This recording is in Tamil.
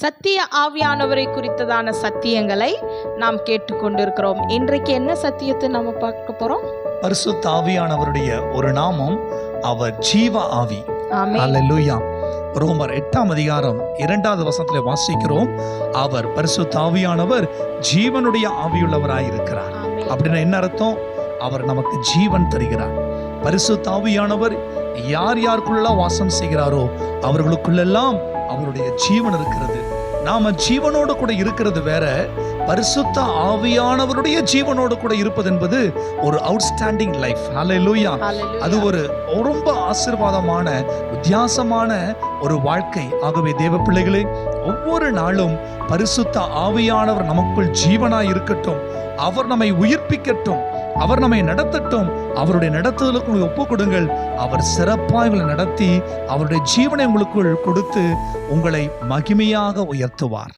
சத்திய ஆவியானவரை குறித்ததான சத்தியங்களை நாம் கேட்டுக்கொண்டிருக்கிறோம். இன்றைக்கு என்ன சத்தியத்தை நம்ம பார்க்க போறோம்? பரிசுத்த ஆவியானவருடைய ஒரு நாமம் அவர் ஜீவ ஆவி. ரோமர் எட்டாம் அதிகாரம் இரண்டாவது வசனத்திலே வாசிக்கிறோம். அவர் பரிசுத்த ஆவியானவர் ஜீவனுடைய ஆவியுள்ளவராயிருக்கிறார். அப்படின்னா என்ன அர்த்தம்? அவர் நமக்கு ஜீவன் தருகிறார். பரிசுத்த ஆவியானவர் யார் யாருக்குள்ள வாசம் செய்கிறாரோ அவர்களுக்குள்ளெல்லாம் அவருடைய ஜீவன் இருக்கிறது. நாம ஜீவனோடு கூட இருக்கிறது வேற பரிசுத்த ஆவியானவருடைய ஜீவனோடு கூட இருப்பது என்பது ஒரு அவுட்ஸ்டாண்டிங் லைஃப் ஹalleluya. அது ஒரு ரொம்ப ஆசீர்வாதமான வித்தியாசமான ஒரு வாழ்க்கை. ஆகவே தேவ பிள்ளைகளே ஒவ்வொரு நாளும் பரிசுத்த ஆவியானவர் நமக்குள் ஜீவனாய் இருக்கட்டும். அவர் நம்மை உயிர்ப்பிக்கட்டும். அவர் நம்மை நடத்தட்டும். அவருடைய நடத்துதலுக்கு ஒப்பு கொடுங்கள் அவர் சிறப்பாக உங்களை நடத்தி அவருடைய ஜீவனை உங்களுக்குள் கொடுத்து உங்களை மகிமையாக உயர்த்துவார்.